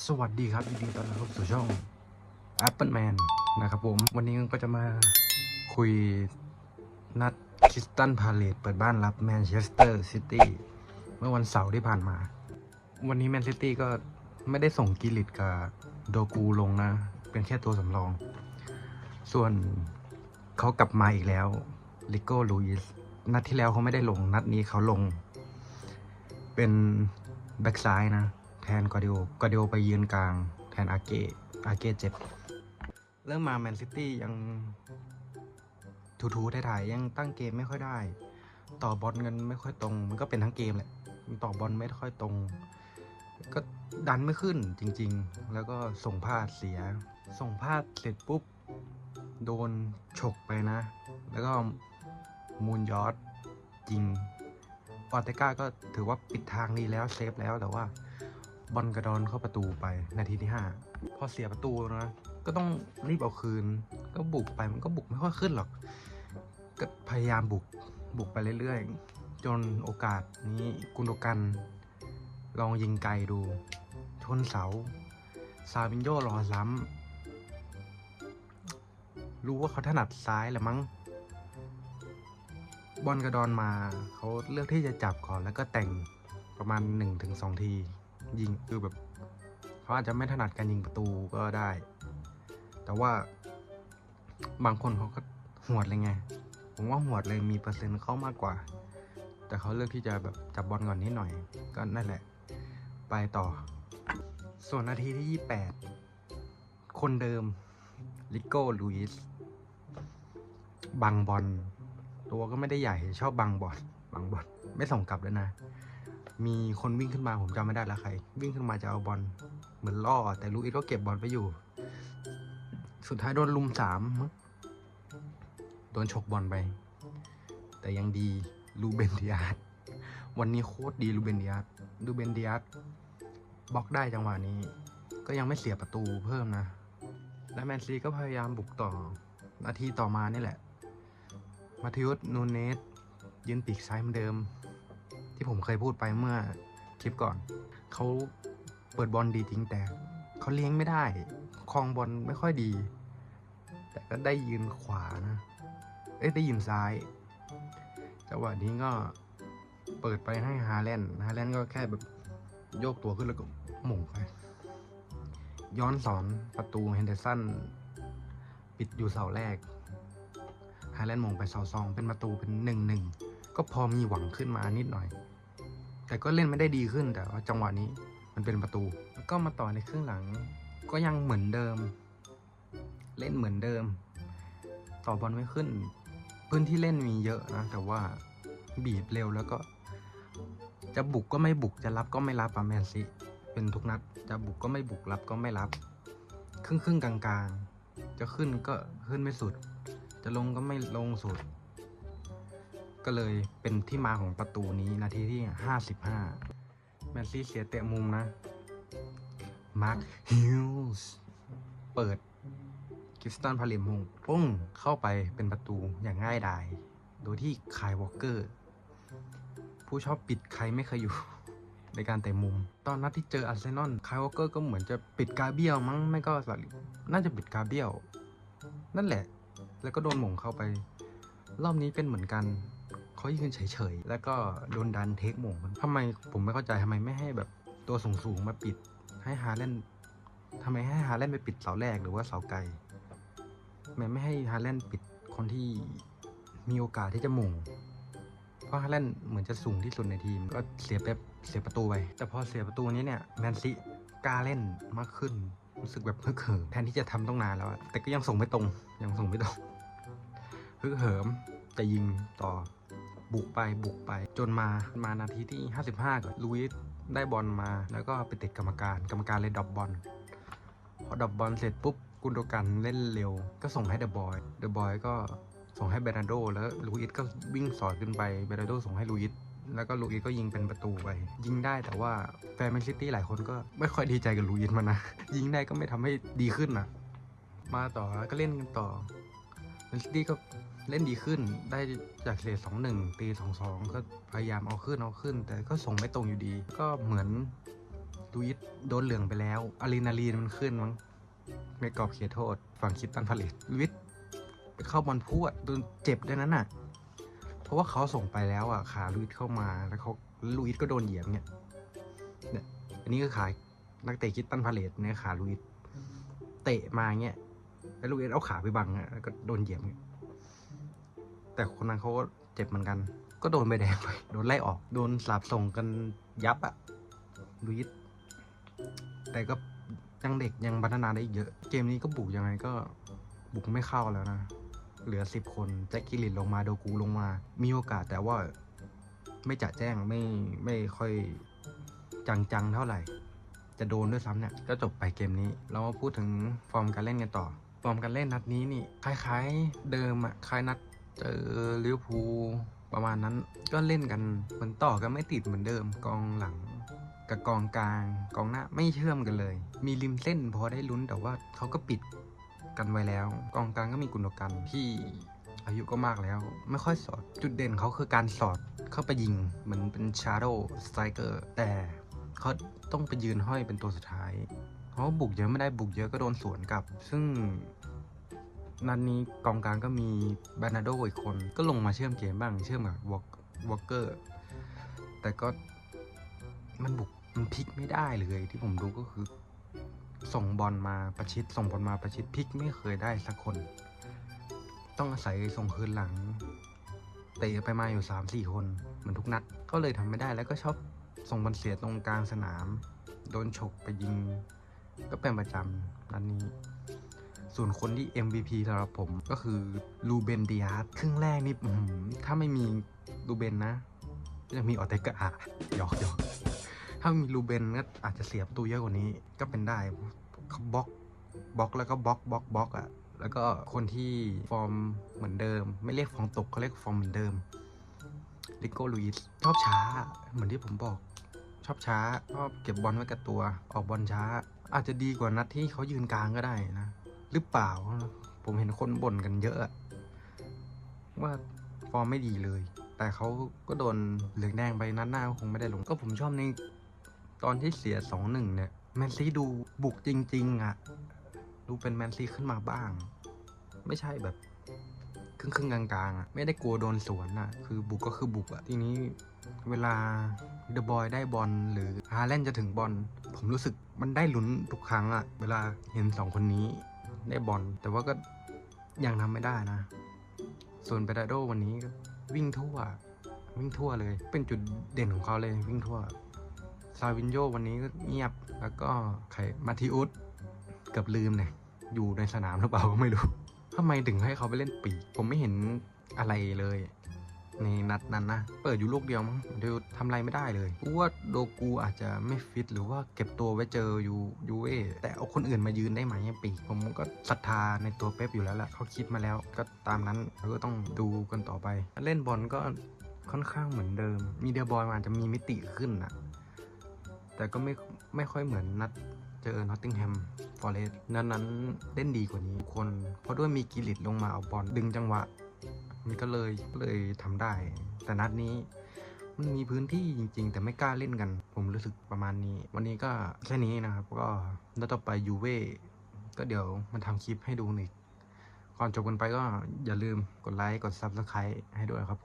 สวัสดีครับยินดีต้อนรับสู่ช่อง Apple Man นะครับผม วันนี้ก็จะมาคุยนัดคิสตันพาเลตเปิดบ้านรับแมนเชสเตอร์ซิตี้เมื่อวันเสาร์ที่ผ่านมา วันนี้แมนซิตี้ก็ไม่ได้ส่งกิลิตกับโดกูลงนะ เป็นแค่ตัวสำรอง ส่วนเขากลับมาอีกแล้วลิโก้ลูอิสนัดที่แล้วเขาไม่ได้ลงนัดนี้เขาลง เป็นแบ็กซ้ายนะ แทนกอดิโอกอดิโอไปยืนกลาง แทนอาเกะอาเกะเจ็บ เริ่มมาแมนซิตี้ยังทูๆถ่ายๆยังตั้งเกมไม่ค่อยได้ ต่อบอลกันไม่ค่อยตรง มันก็เป็นทั้งเกมแหละมันต่อบอลไม่ค่อยตรง ก็ดันไม่ขึ้นจริง ๆ แล้วก็ส่งพลาดเสีย ส่งพลาดเสร็จปุ๊บ โดนฉกไปนะ แล้วก็มูนยอดยิงออเตก้าก็ถือว่าปิดทางนี้แล้วเซฟแล้วแต่ว่า บอลกระดอนเข้าประตูไปนาทีที่ห้าพอเสียประตูนะก็ต้องรีบเอาคืน ก็บุกไปมันก็บุกไม่ค่อยขึ้นหรอก ก็พยายามบุกบุกไปเรื่อยๆ จนโอกาสนี้กุนโดกัน ลองยิงไกลดู ชนเสา ซาบินโยรอซ้ำรู้ว่าเขาถนัดซ้ายแหละมั้ง บอลกระดอนมาเขาเลือกที่จะจับก่อนแล้วก็แต่งประมาณ1นถึงสที ยิงคือแบบเขาอาจจะไม่ถนัดการยิงประตูก็ได้ แต่ว่าบางคนเขาก็หวดเลยไง ผมว่าหวดเลยมีเปอร์เซ็นต์เข้ามากกว่า แต่เขาเลือกที่จะแบบจับบอลก่อนนิดหน่อย ก็นั่นแหละ ไปต่อ ส่วนนาทีที่ 28 คนเดิมลิโก้ลูอิสบังบอลตัวก็ไม่ได้ใหญ่ชอบบังบอลบังบอลไม่ส่งกลับเลยนะ มีคนวิ่งขึ้นมาผมจำไม่ได้ล้วใคร วิ่งขึ้นมาจะเอาบอลเหมือนล่อ แต่ลูอิสก็เก็บบอลไปอยู่ สุดท้ายโดนลุมสามโดนฉกบอลไป แต่ยังดีลูเบนเดียสวันนี้โคตรดีลูเบนเดียสลูเบนเดียสบล็อกได้จังหวะนี้ ก็ยังไม่เสียประตูเพิ่มนะ และแมนซีก็พยายามบุกต่อนาทีต่อมานี่แหละ มาทิอุสนูเนสยืนปีกซ้ายเหมือนเดิม ที่ผมเคยพูดไปเมื่อคลิปก่อน เขาเปิดบอลดีจริงแต่เขาเลี้ยงไม่ได้ คลองบอลไม่ค่อยดี แต่ก็ได้ยืนขวานะ เอ้ยได้ยืนซ้ายจังหวะนี้ก็เปิดไปให้ฮาแลนด์ฮาแลนด์ก็แค่แบบโยกตัวขึ้นแล้วก็หม่งไป ย้อนสอนประตูเฮนเดอร์สันปิดอยู่เสาแรกฮาแลนด์มงไปเสาสองเป็นประตูเป็นหนึ่งหนึ่งก็พอมีหวังขึ้นมานิดหน่อย แต่ก็เล่นไม่ได้ดีขึ้นแต่ว่าจังหวะนี้มันเป็นประตู แล้วก็มาต่อในครึ่งหลัง ก็ยังเหมือนเดิม เล่นเหมือนเดิม ต่อบอลไม่ขึ้น พื้นที่เล่นมีเยอะนะ แต่ว่าบีบเร็วแล้วก็ จะบุกก็ไม่บุกจะรับก็ไม่รับอะแมนซีเป็นทุกนัด จะบุกก็ไม่บุกรับก็ไม่รับ ครึ่งครึ่งๆกลางๆ จะขึ้นก็ขึ้นไม่สุด จะลงก็ไม่ลงสุด ก็เลยเป็นที่มาของประตูนี้นาทีที่ 55 แมนซี่เสียเตะมุมนะ มาร์คฮิลส์เปิดกิฟสตันพาเลมงปุ้งเข้าไปเป็นประตูอย่างง่ายดาย โดยที่คายวอลเกอร์ ผู้ชอบปิดใครไม่เคยอยู่ ในการเตะมุม ตอนนัดที่เจออาร์เซนอลคายวอลเกอร์ก็เหมือนจะปิดกาเบียลมั้งไม่ก็สัน่าจะปิดกาเบียลนั่นแหละ แล้วก็โดนหม่งเข้าไป รอบนี้เป็นเหมือนกัน เขายืนเฉยๆ แล้วก็โดนดันเทคหม่งมันทำไมผมไม่เข้าใจทำไมไม่ให้แบบตัวสูงๆมาปิด ให้ฮาเลนทำไมให้ฮาเลนไปปิดเสาแรกหรือว่าเสาไกลทำไมไม่ให้ฮาเลนปิดคนที่มีโอกาสที่จะหม่งเพราะฮาเลนเหมือนจะสูงที่สุดในทีม ก็เสียเป๊ปเสียประตูไป แต่พอเสียประตูนี้เนี่ยแมนซีกล้าเล่นมากขึ้น รู้สึกแบบฮึกเหิมแทนที่จะทำต้องนานแล้วแต่ก็ยังส่งไม่ตรงยังส่งไม่ตรงฮึกเหิมจะยิงต่อ บุกไปบุกไปจนมามานาทีที่ 55ก่อนลูอิสได้บอลมา แล้วก็ไปติดกรรมการกรรมการเลยดรอปบอลพอดรอปบอลเสร็จปุ๊บกุนโดกันเล่นเร็ว ก็ส่งให้เดอะบอยเดอะบอยก็ส่งให้เบรนาโด แล้วลูอิสก็วิ่งสอดขึ้นไปเบรนาโดส่งให้ลูอิสแล้วก็ลูอิสก็ยิงเป็นประตูไป ยิงได้แต่ว่าแฟนแมนซิตี้หลายคนก็ไม่ค่อยดีใจกับลูอิสมันนะ ยิงได้ก็ไม่ทำให้ดีขึ้นนะมาต่อก็เล่นกันต่อแมนซิตี้ก็ เล่นดีขึ้นได้จากเลทสองหนึ่งตีสองสองก็พยายามเอาขึ้นเอาขึ้น แต่ก็ส่งไม่ตรงอยู่ดี ก็เหมือนลูอิสโดนเหลืองไปแล้วอะดรีนาลีนมันขึ้นมั้งในกรอบเขตโทษ ฝั่งคิดตันผลิตลูอิสไปเข้าบอลพวดโดนเจ็บด้วยนั้นน่ะ เพราะว่าเขาส่งไปแล้วอะขาลูอิสเข้ามาแล้วเขาลูอิสก็โดนเหยียบเนี่ยเนี่ยอันนี้ก็ขานักเตะคิดตันพาเลตเนี่ยขาลูอิสเตะมาเงี้ยแล้วลูอิสเอาขาไปบังอะแล้วก็โดนเหยียบเนี่ย แต่คนนั้นเขาก็เจ็บเหมือนกัน ก็โดนใบแดงไป โดนไล่ออก โดนสาบส่งกันยับอะลูอิสแต่ก็ยังเด็กยังพัฒนาได้อีกเยอะ เกมนี้ก็บุกยังไงก็บุกไม่เข้าแล้วนะ เหลือสิบคนแจ็คกิลินลงมาโดกูลงมา มีโอกาสแต่ว่าไม่จะแจ้งไม่ไม่ค่อยจังๆเท่าไหร่ จะโดนด้วยซ้ำเนี่ย ก็จบไปเกมนี้ เรามาพูดถึงฟอร์มการเล่นกันต่อ ฟอร์มการเล่นนัดนี้นี่คล้ายๆเดิมอะคล้ายนัด เจอลิเวอร์พูลประมาณนั้นก็เล่นกันเหมือนต่อกันไม่ติดเหมือนเดิมกองหลังกับกองกลางกองหน้าไม่เชื่อมกันเลย มีริมเส้นพอได้ลุ้นแต่ว่าเขาก็ปิดกันไว้แล้ว กองกลางก็มีกุนกันที่อายุก็มากแล้ว ไม่ค่อยสอด จุดเด่นเขาคือการสอดเข้าไปยิง เหมือนเป็นชาร์โดสไตรเกอร์แต่เขาต้องไปยืนห้อยเป็นตัวสุดท้ายเพราะว่าบุกเยอะไม่ได้บุกเยอะก็โดนสวนกลับ ซึ่ง นัดนนี้กองกลางก็มีบานาโดอีกคน ก็ลงมาเชื่อมเกมบ้าง เชื่อมกับวอลเกอร์ แต่ก็มันบุกมันพลิกไม่ได้เลยที่ผมดูก็คือ ส่งบอลมาประชิด ส่งบอลมาประชิดพลิกไม่เคยได้สักคน ต้องอาศัยส่งคืนหลังเตะไปมาอยู่สามสี่คนเหมือนทุกนัด ก็เลยทำไม่ได้แล้วก็ชอบส่งบอลเสียตรงกลางสนาม โดนฉกไปยิง ก็เป็นประจำนัดนี้ ส่วนคนที่ MVP สำหรับผมก็คือลูเบนดิอาสครึ่งแรกนี่ถ้าไม่มีลูเบนนะจะมีออเตกาหยอกหยอกถ้ามีลูเบนก็อาจจะเสียประตูเยอะกว่านี้ก็เป็นได้เขาบล็อกบล็อกแล้วก็บล็อกบล็อกบล็อกอะแล้วก็คนที่ฟอร์มเหมือนเดิม ไม่เรียกฟอร์มตกเขาเรียกฟอร์มเหมือนเดิมลิโก้ลุยส์ชอบช้า เหมือนที่ผมบอก ชอบช้าชอบเก็บบอลไว้กับตัว ออกบอลช้า อาจจะดีกว่านัดที่เขายืนกลางก็ได้นะ หรือเปล่า ผมเห็นคนบ่นกันเยอะ ว่าฟอร์มไม่ดีเลย แต่เขาก็โดนเหลืองแดงไปนัดหน้าก็คงไม่ได้ลง ก็ผมชอบในตอนที่เสียสองหนึ่งเนี่ยแมนซีดูบุกจริง ๆอะ่ะ ดูเป็นแมนซีขึ้นมาบ้าง ไม่ใช่แบบครึ่งครึ่งกลางๆอะ่ะ ไม่ได้กลัวโดนสวนอะ คือบุกก็คือบุกอะ่ะ ทีนี้เวลาเดอะบอยได้บอลหรือฮาแลนจะถึงบอลผมรู้สึกมันได้ลุ้นทุกครั้งอะ่ะ เวลาเห็นสองคนนี้ ได้บอลแต่ว่าก็ยังทำไม่ได้นะ ส่วนเปดาโดวันนี้ก็วิ่งทั่ว วิ่งทั่วเลย เป็นจุดเด่นของเขาเลยวิ่งทั่ว ซาวินโยวันนี้ก็เงียบแล้วก็ใครมาทิอุสเกือบลืมเนี่ยอยู่ในสนามหรือเปล่าก็ไม่รู้ทำไมถึงให้เขาไปเล่นปีก ผมไม่เห็นอะไรเลย ในนัดนั้นนะ เปิดอยู่ลูกเดียวมั้งเดี๋ยวทำอะไรไม่ได้เลยรู้ว่าโดกูอาจจะไม่ฟิต หรือว่าเก็บตัวไว้เจอยูยูเอแต่เอาคนอื่นมายืนได้ไหมปีกผมก็ศรัทธาในตัวเป๊ปอยู่แล้วแหละเขาคิดมาแล้ว ก็ตามนั้นเราก็ต้องดูกันต่อไป เล่นบอลก็ค่อนข้างเหมือนเดิม มีเดียบอยมันอาจะมีมิติขึ้นนะแต่ก็ไม่ไม่ค่อยเหมือนนัดเจอนอตติงแฮมฟอเรสนั้นนั้นเล่นดีกว่านี้คน เพราะด้วยมีกิริตลงมาเอาบอลดึงจังหวะ มันก็เลยก็เลยทำได้ แต่นัดนี้มันมีพื้นที่จริง ๆ แต่ไม่กล้าเล่นกัน ผมรู้สึกประมาณนี้ วันนี้ก็แค่นี้นะครับ ก็นัดต่อไปยูเว่ก็เดี๋ยวมันทำคลิปให้ดูอีกก่อนจบกันไปก็อย่าลืมกดไลค์กดซับสไครต์ให้ด้วยครับผม